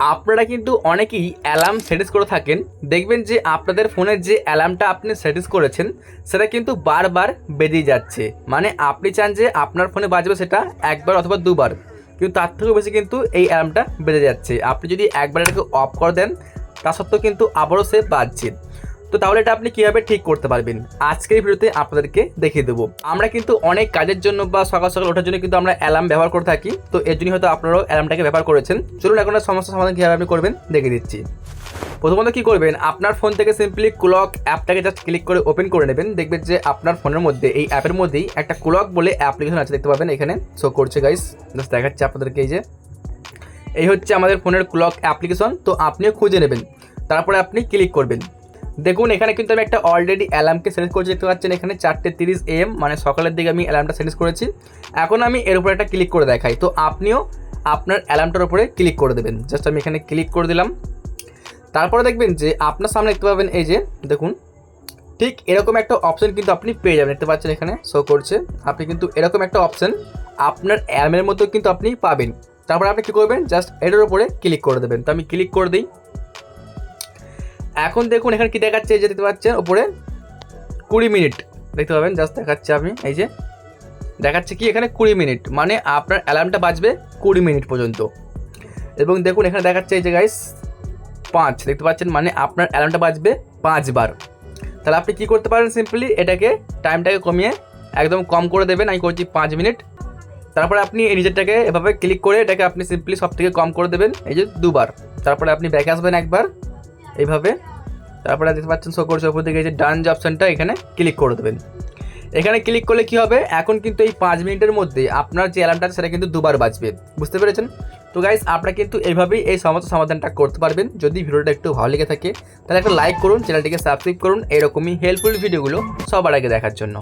আপনারা কিন্তু অনেকেই অ্যালার্ম সেটিস করে থাকেন। দেখবেন যে আপনাদের ফোনের যে অ্যালার্মটা আপনি সেটিস করেছেন, সেটা কিন্তু বারবার বেজেই যাচ্ছে। মানে আপনি চান যে আপনার ফোনে বাজবে সেটা একবার অথবা দুবার। কিন্তু তার থেকেও বেশি কিন্তু এই অ্যালার্মটা বেজে যাচ্ছে। আপনি যদি একবার এটাকে অফ করে দেন, তা সত্ত্বেও কিন্তু আবারও সে বাজছে। তো তাহলে এটা আপনি কীভাবে ঠিক করতে পারবেন? আজকের ভিডিওতে আপনাদেরকে দেখিয়ে দেবো। আমরা কিন্তু অনেক কাজের জন্য বা সকাল সকাল ওঠার জন্য কিন্তু আমরা অ্যালার্ম ব্যবহার করে থাকি। তো এর জন্যই হয়তো আপনারাও অ্যালার্মটাকে ব্যবহার করেছেন। চলুন এখন সমস্যার সমাধান কীভাবে আপনি করবেন দেখিয়ে দিচ্ছি প্রথমত কী করবেন? আপনার ফোন থেকে সিম্পলি ক্লক অ্যাপটাকে জাস্ট ক্লিক করে ওপেন করে নেবেন। দেখবেন যে আপনার ফোনের মধ্যে, এই অ্যাপের মধ্যেই একটা ক্লক বলে অ্যাপ্লিকেশন আছে, দেখতে পাবেন এখানে। শো করছে গাইস জাস্ট দেখাচ্ছে আপনাদেরকে এই যে। এই হচ্ছে আমাদের ফোনের ক্লক অ্যাপ্লিকেশন তো আপনিও খুঁজে নেবেন। তারপরে আপনি ক্লিক করবেন। দেখুন, এখানে কিন্তু আমি একটা অলরেডি অ্যালার্মকে সেট করেছি, দেখতে পাচ্ছেন এখানে চারটে তিরিশ এম মানে সকালের দিকে আমি অ্যালার্মটা সেট করেছি। এখন আমি এর উপরে একটা ক্লিক করে দেখাই। তো আপনিও আপনার অ্যালার্মটার উপরে ক্লিক করে দেবেন। জাস্ট আমি এখানে ক্লিক করে দিলাম। তারপরে দেখবেন যে আপনার সামনে দেখতে পাবেন এই যে, দেখুন, ঠিক এরকম একটা অপশন কিন্তু আপনি পেয়ে যাবেন। দেখতে পাচ্ছেন এখানে শো করছে। আপনি কিন্তু এরকম একটা অপশন আপনার অ্যালার্মের মতো কিন্তু আপনি পাবেন। তারপরে আপনি কী করবেন? জাস্ট এটার উপরে ক্লিক করে দেবেন। তো আমি ক্লিক করে দিই। এখন দেখুন এখানে কি দেখাচ্ছে, এই যে দেখতে পাচ্ছেন ওপরে কুড়ি মিনিট। দেখতে পাবেন জাস্ট দেখাচ্ছে আমি, এই যে। দেখাচ্ছে কি এখানে কুড়ি মিনিট মানে আপনার অ্যালার্মটা বাজবে কুড়ি মিনিট পর্যন্ত। এবং দেখুন এখানে দেখাচ্ছে এই যে গাইস পাঁচ, দেখতে পাচ্ছেন মানে আপনার অ্যালার্মটা বাজবে পাঁচবার তাহলে আপনি কী করতে পারেন সিম্পলি এটাকে টাইমটাকে কমিয়ে একদম কম করে দেবেন, আমি করছি পাঁচ মিনিট। তারপরে আপনি এই নিজেরটাকে এভাবে ক্লিক করে এটাকে আপনি সিম্পলি সব থেকে কম করে দেবেন, এই যে দুবার। তারপরে আপনি ব্যাকে আসবেন একবার, এইভাবে। তারপরে দেখতে পাচ্ছেন শো করছে ওপর দিকে যে ডান যে অপশানটা এখানে ক্লিক করে দেবেন। এখানে ক্লিক করলে কি হবে? এখন কিন্তু এই পাঁচ মিনিটের মধ্যে আপনার যে অ্যালার্মটা সেটা কিন্তু দুবার বাজবে। বুঝতে পেরেছেন? তো গাইজ আপনারা কিন্তু এইভাবেই এই সমস্ত সমাধানটা করতে পারবেন। যদি ভিডিওটা একটু ভালো লেগে থাকে, তাহলে একটা লাইক করুন চ্যানেলটিকে সাবস্ক্রাইব করুন। এরকমই হেল্পফুল ভিডিওগুলো সবার আগে দেখার জন্য।